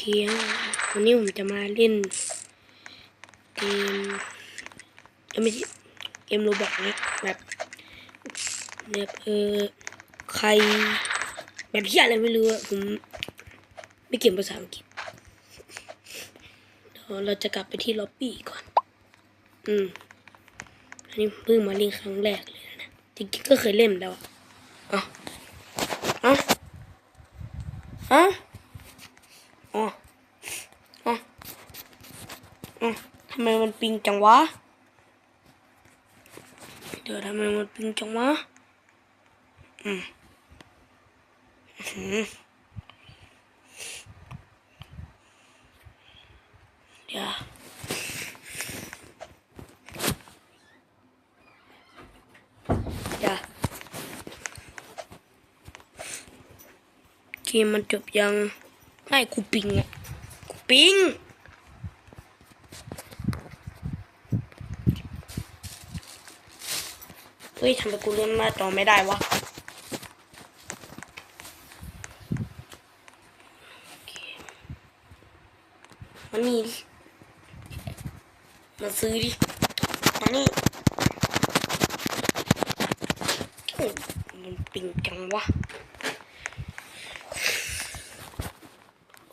วันนี้ผมจะมาเล่นเกมเอ้ยไม่เกมโรบอกนะแบบแบบเออใครแบบที่อะไรไม่รู้อะผมไม่เก่งภาษาอังกฤษเดี๋ยวเราจะกลับไปที่ล็อบบี้ก่อน อืม อันนี้เพิ่งมาเล่นครั้งแรกเลยนะ จริงๆก็เคยเล่นแล้วอะอ้าเอ้าเอ้าอ๋ออ๋ออ๋อ ทำไมมันปิงจังวะเดี๋ยวทำไมมันปิงจังวะ อืมอื้อหือเดี๋ยว เดี๋ยวเกมมันจบยังไม่กูปิงอะกูปิง เฮ้ยทำไมกูเล่นหน้าจอไม่ได้วะอเคมานี่มาซื้อดิมานี่มันปิงจังวะ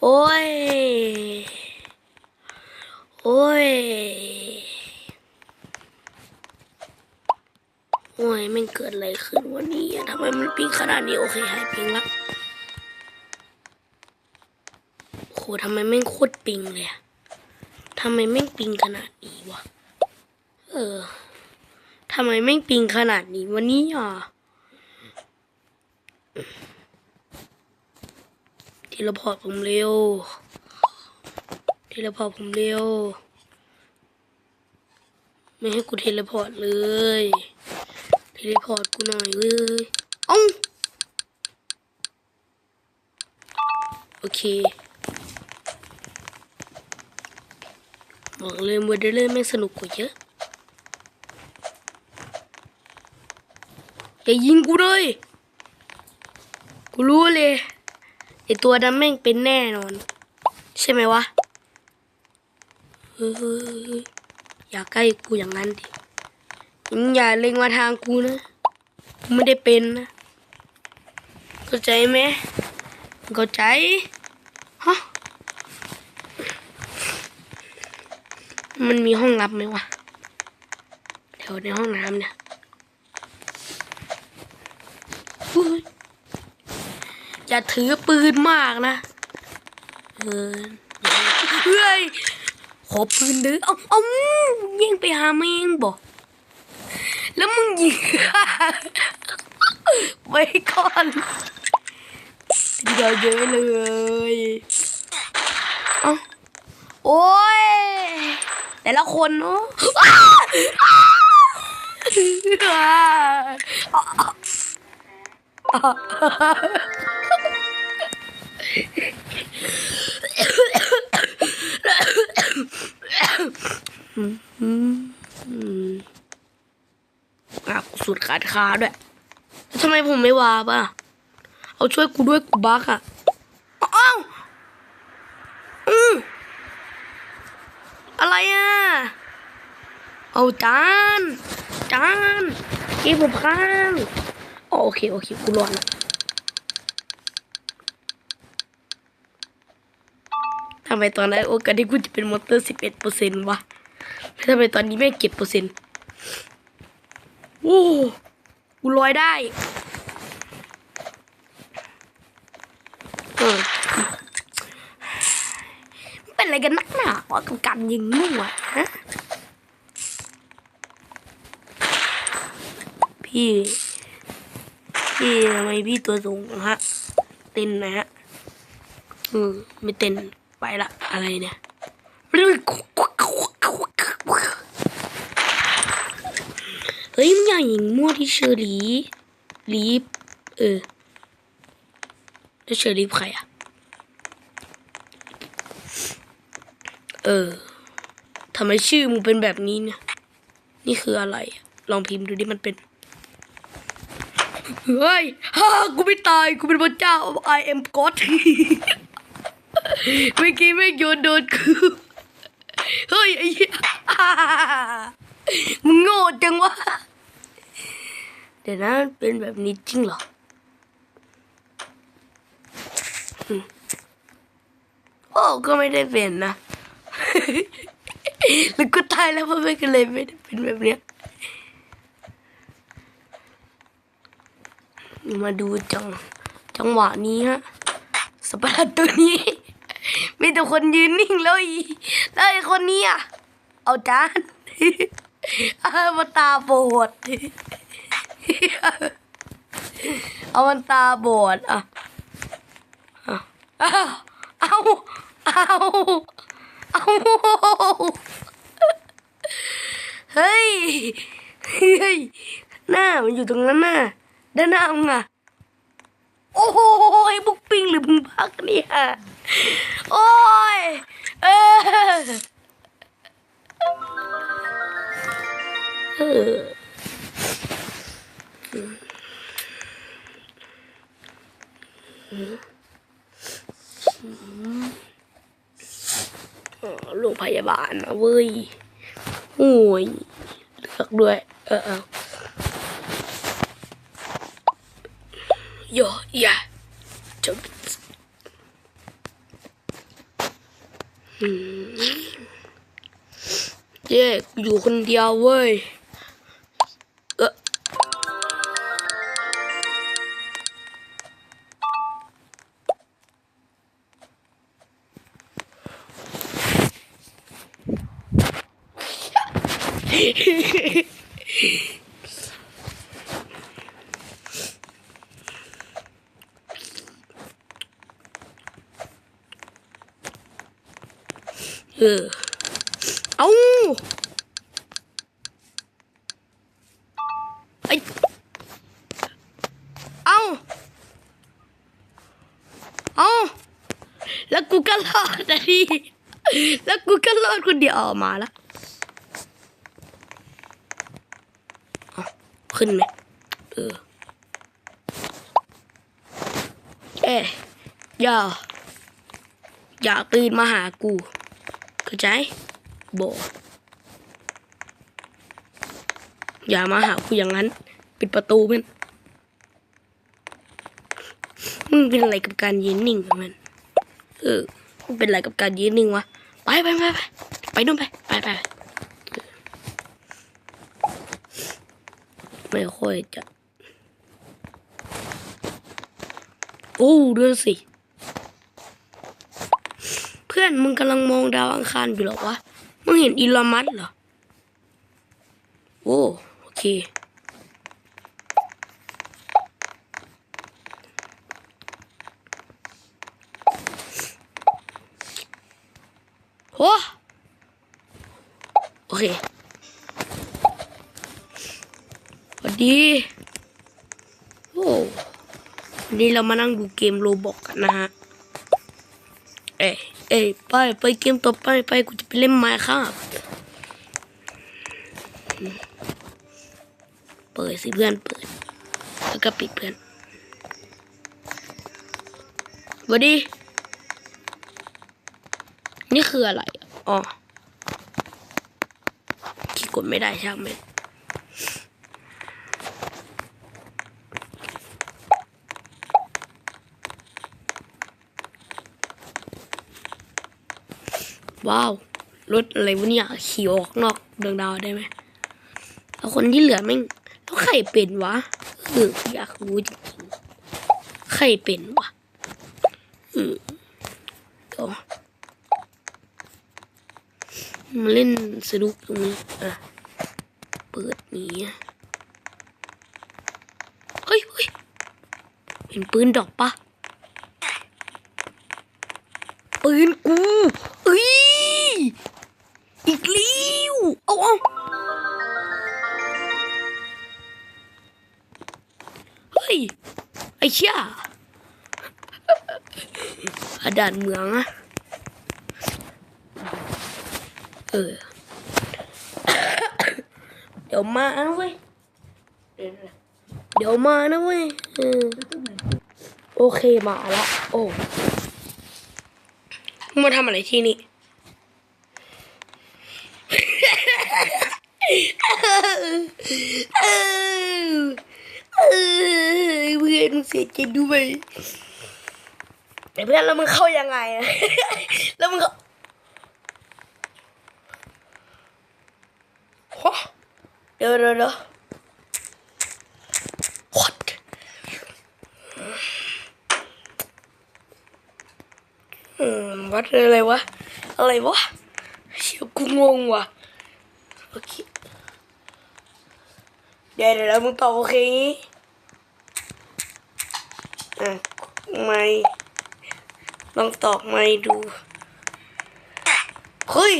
โอ้ย โอ้ย โอ้ยมันเกิดอะไรขึ้นวันนี้อะทำไมมันปิงขนาดนี้โอเคหายปิงละโหทำไมแม่งโคตรปิงเลยอะทำไมแม่งปิงขนาดนี้วะเออทำไมแม่งปิงขนาดนี้วันนี้อะทีละพอร์ตผมเร็วทีละพอร์ตผมเร็ว ไม่ให้กูเทเลพอร์ตเลย ทเลพอร์ตกูหน่อยเลยเอ้าโอเคบอกเลยโมเดลเลอร์แม่งสนุกกว่าเยอะอย่ายิงกูเลย กูรู้เลยไอตัวนั้นแม่งเป็นแน่นอน ใช่ไหมวะเฮ้ยอย่าใกล้กูอย่างนั้นดิ มึงอย่าเล็งมาทางกูนะไม่ได้เป็นนะเข้าใจไหมเข้าใจฮะมันมีห้องลับไหมวะแถวในห้องน้ำเนี่ยอย่าถือปืนมากนะเออเฮ้ยขอปืนดื้อเอาเอายิงไปหาแม่งบอก แล้วมึงยิงไว้ก่อนเดี๋ยวเยอะเลยเอาโอ้ยแต่ละคนเนาะอ่ะกูสุดขาดคาด้วยทำไมผมไม่วาบอะ เอาช่วยกูด้วยกูบักอะอ้าวอืมอะไรอะ เอาจานจานเก็บผมข้างโอเค โอเค กูรอดละทำไมตอนนั้นโอกาสที่กูจะเป็นมอเตอร์สิบเอ็ดเปอร์เซ็นต์วะทำไมตอนนี้แม่เก็บเปอร์เซ็นต์ โอ้กูลอยได้เออเป็นอะไรกันนักหนาวะกับการยิงมั่วฮะพี่พี่ทำไมพี่ตัวสูงฮะเต้นนะฮะอืมไม่เต้นไปละอะไรเนี่ยเฮ้ยมึงอย่ายิงมั่วที่เชอรี่ลีฟเออแล้วเชอรี่ใครอะเออทำไมชื่อมึงเป็นแบบนี้เนี่ย นี่คืออะไร ลองพิมพ์ดูดิมันเป็น เฮ้ยฮ่ากูไม่ตาย กูเป็นพระเจ้า I am God เมื่อกี้ไม่โยนโดนคือ เฮ้ยไอ้มึงโง่จังวะ ดี๋ยวนะมันเป็นแบบนี้จริงเหรอโอ้ก็ไม่ได้เป็นนะแล้วก็ตายแล้วเพราะไม่ก็เลยไม่ได้เป็นแบบเนี้ยมาดูจังจังหวะนี้ฮะสปาร์ตตัวนี้ มีแต่คนยืนนิ่งแล้วอีแล้วไอ้คนนี้อะ เอาจานอามาตาโบด เอามันตาบอดอะเอาเอาเอาเอาเฮ้ยเฮ้ยหน้ามันอยู่ตรงนั้นน่ะด้านหน้ามึงอะโอ้ยบุกปิงหรือมึงพักเนี่ยโอ้ยเออ โรงพยาบาลนะเว้ย โอ้ยเลือกด้วย เออเอาโยอย่าจบเย้กูอยู่คนเดียวเว้ย เออ เอาไอเอาเอาแล้วกูก็รอดนะพี่แล้วกูก็รอดคนเดียวออกมาล้วเอาขึ้นไหมเออ เอ๊ะอย่า อย่าตื่นมาหากู เข้าใจบอย่ามาหากูอย่างนั้น ปิดประตูมันมึงเป็นอะไรกับการยืนนิ่งของมันเออมึงเป็นอะไรกับการยืนนิ่งวะไปไปไปไปไปนู่นไปไปไปไม่ค่อยจะ โอ้ดูสิ พื่อนมึงกำลังมองดาวอังคารอยู่หรอวะ มึงเห็นอีลอมัสเหรอ โอ้โอเค โอ้โอเคสวัสดี โอ้วันนี้เรามานั่งดูเกมโรบอกกันนะฮะ เอ้ย เอ้ยไปไปเกมต่อไปไปกูจะไปเล่นไม้ครับเปิดสิเพื่อนเปิด แล้วก็ปิดเพื่อนสวัสดี นี่คืออะไร อ๋อที่กดไม่ได้ช่างมัน ว้าวรถอะไรวะเนี่ยขี่ออกนอกดวงดาวได้ไหมแล้วคนที่เหลือแม่งแล้วใครเป็นวะเอออยากรู้จริงๆใครเป็นวะอืมก็มาเล่นสนุกตรงนี้อะเปิดนี้เฮ้ยเฮ้ยเห็นปืนดอกปะปืนกู แล้วเอาเอาเฮ้ย ไอ้เชี่ยอาด่านเมืองอะเออ เดี๋ยวมานะเว้ย เดี๋ยวมานะเว้ยเออโอเคมาละโอ้มาทำอะไรที่นี่ เออเออ เพื่อนมึงเสียใจด้วยแต่เพื่อนแล้วมึงเข้ายังไงอะแล้วมึงก็ฮะเดี๋ยวเดี๋ยวเดี๋ยว what อืมวัดอะไรวะ อะไรวะเชี่ยกูงงว่ะโอเคเดี๋ยวเดี๋ยวมึงตอบโอเคงี้ อะไม่ลองตอบไม่ดู เฮ้ย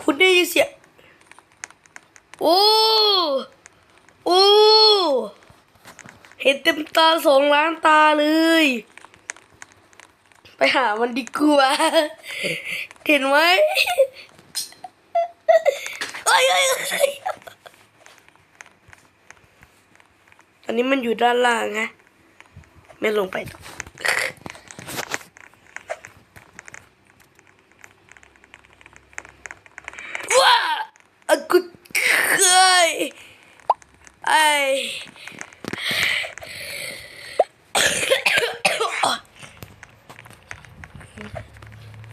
คุณได้ยินเสียงโอ้โอ้เห็นเต็มตาสองล้านตาเลย ไปหามันดีกว่า เห็นไหมเอ้ยเอ้ยตอนนี้มันอยู่ด้านล่างฮะ ไม่ลงไปต่อว้าอะกุดเคยไอ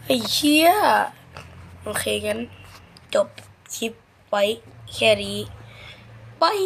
ไอ้เชี่ยโอเคงั้น จบคลิปไว้แค่นี้บาย